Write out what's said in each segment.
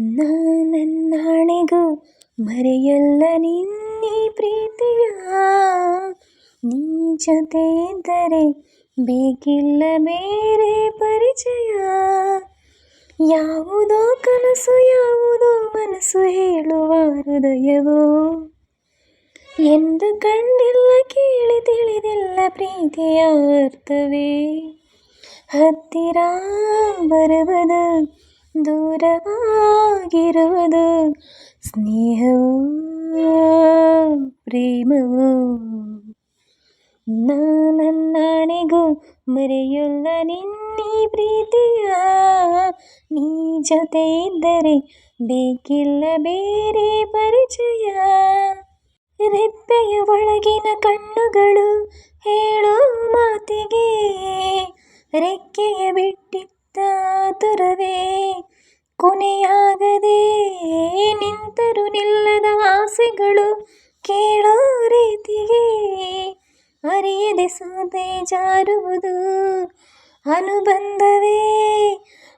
ನಾನೆಂದಾಣೆಗೂ ಮರೆಯಲ್ಲ ನಿನ್ನೆ ಪ್ರೀತಿಯ. ನೀ ಜೊತೆ ಇದ್ದರೆ ಬೇಕಿಲ್ಲ ಬೇರೆ ಪರಿಚಯ. ಯಾವುದೋ ಕನಸು, ಯಾವುದೋ ಮನಸ್ಸು ಹೇಳುವ ಹೃದಯವೋ. ಎಂದು ಕಂಡಿಲ್ಲ, ಕೇಳಿ ತಿಳಿದಿಲ್ಲ ಪ್ರೀತಿಯ ಅರ್ಥವೇ. ಹತ್ತಿರ ಬರುವುದು ದೂರವಾಗಿರುವುದು ಸ್ನೇಹವೋ ಪ್ರೇಮವು. ನಾನನ್ನಾಣೆಗೂ ಮರೆಯುಲ್ಲ ನಿನ್ನೀ ಪ್ರೀತಿಯ ನೀ ಜೊತೆ ಇದ್ದರೆ ಬೇಕಿಲ್ಲ ಬೇರೆ ಪರಿಚಯ. ರೆಪ್ಪೆಯ ಒಳಗಿನ ಕಣ್ಣುಗಳು ಹೇಳೋ ಮಾತಿಗೆ ರೆಕ್ಕೆಯ ಕೊನೆಯಾಗದೆ ನಿಂತರು ನಿಲ್ಲದ ಆಸೆಗಳು ಕೇಳೋ ರೀತಿಗೆ ಅರಿಯದೆ ಸಾಧೆ ಜಾರುವುದು ಅನುಬಂಧವೇ.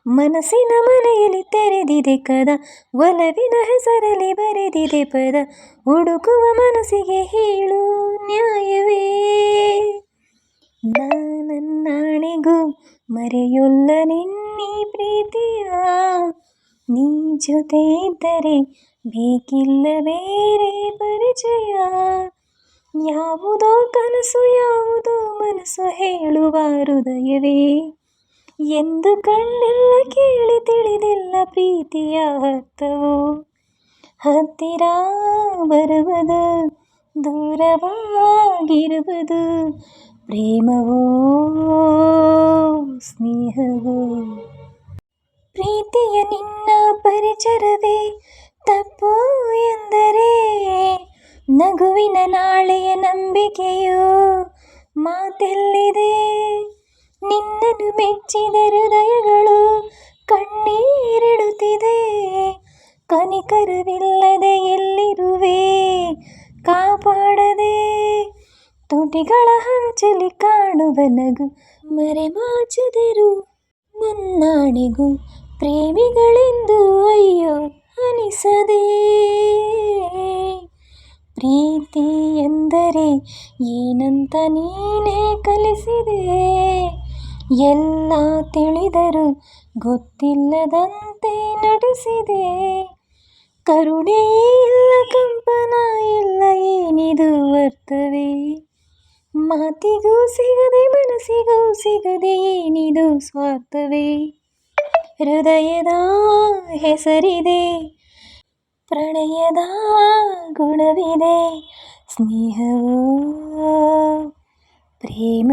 ಮನಸ್ಸಿನ ಮನೆಯಲ್ಲಿ ತೆರೆದಿದೆ ಕದ, ಒಲವಿನ ಹೆಸರಲ್ಲಿ ಬರೆದಿದೆ ಪದ, ಹುಡುಕುವ ಮನಸ್ಸಿಗೆ ಹೇಳು ನ್ಯಾಯವೇ. ನಾನನ್ನಾಣೆಗೂ ಮರೆಯುಲ್ಲ ನಿನ್ನೀ ಪ್ರೀತಿಯ ನೀ ಜೊತೆ ಇದ್ದರೆ ಬೇಕಿಲ್ಲ ಬೇರೆ ಪರಿಚಯ? ಯಾವುದೋ ಕನಸು, ಯಾವುದೋ ಮನಸ್ಸು ಹೇಳುವ ಹೃದಯವೇ? ಎಂದು ಕಣ್ಣಿಲ್ಲ ಕೇಳಿ ತಿಳಿದಿಲ್ಲ ಪ್ರೀತಿಯ ಅರ್ಥವೋ? ಹತ್ತಿರ ಬರುವುದು, ದೂರವಾಗಿರುವುದು ಪ್ರೇಮವೋ, ಸ್ನೇಹವೋ? ಪ್ರೀತಿಯ ನಿನ್ನ ಪರಿಚರವೇ ತಪ್ಪು ಎಂದರೆ ನಗುವಿನ ನಾಳೆಯ ನಂಬಿಕೆಯು ಮಾತೆಲ್ಲಿದೆ? ನಿನ್ನನ್ನು ಮೆಚ್ಚಿದ ಹೃದಯಗಳು ಕಣ್ಣೀರಿಡುತ್ತಿದೆ. ಕನಿಕರವಿಲ್ಲದೆ ಎಲ್ಲಿರುವೆ? ಕಾಪಾಡದೆ. ತುಟಿಗಳ ಹಂಚಲಿ ಕಾಣುವ ನಗು ಮರೆಮಾಚದಿರು. ನನ್ನಾಣೆಗೂ ಪ್ರೇಮಿಗಳೆಂದು ಅಯ್ಯೋ ಅನಿಸದೆ. ಪ್ರೀತಿ ಎಂದರೆ ಏನಂತ ನೀನೇ ಕಲಿಸಿದೆ. ಎಲ್ಲ ತಿಳಿದರೂ ಗೊತ್ತಿಲ್ಲದಂತೆ ನಡೆಸಿದೆ. ಕರುಣೆ ಇಲ್ಲ, ಕಂಪನ ಇಲ್ಲ, ಏನಿದು ಅರ್ಥವೇ ಮಾತಿಗೂ ಸಿಗದೆ, ಮನಸ್ಸಿಗೂ ಸಿಗದೆ, ಏನಿದು ಸ್ವಾರ್ಥವೇ? ಹೃದಯದ ಹೆಸರಿದೆ ಪ್ರಣಯದ ಗುಣವಿದೆ ಸ್ನೇಹವೋ ಪ್ರೇಮ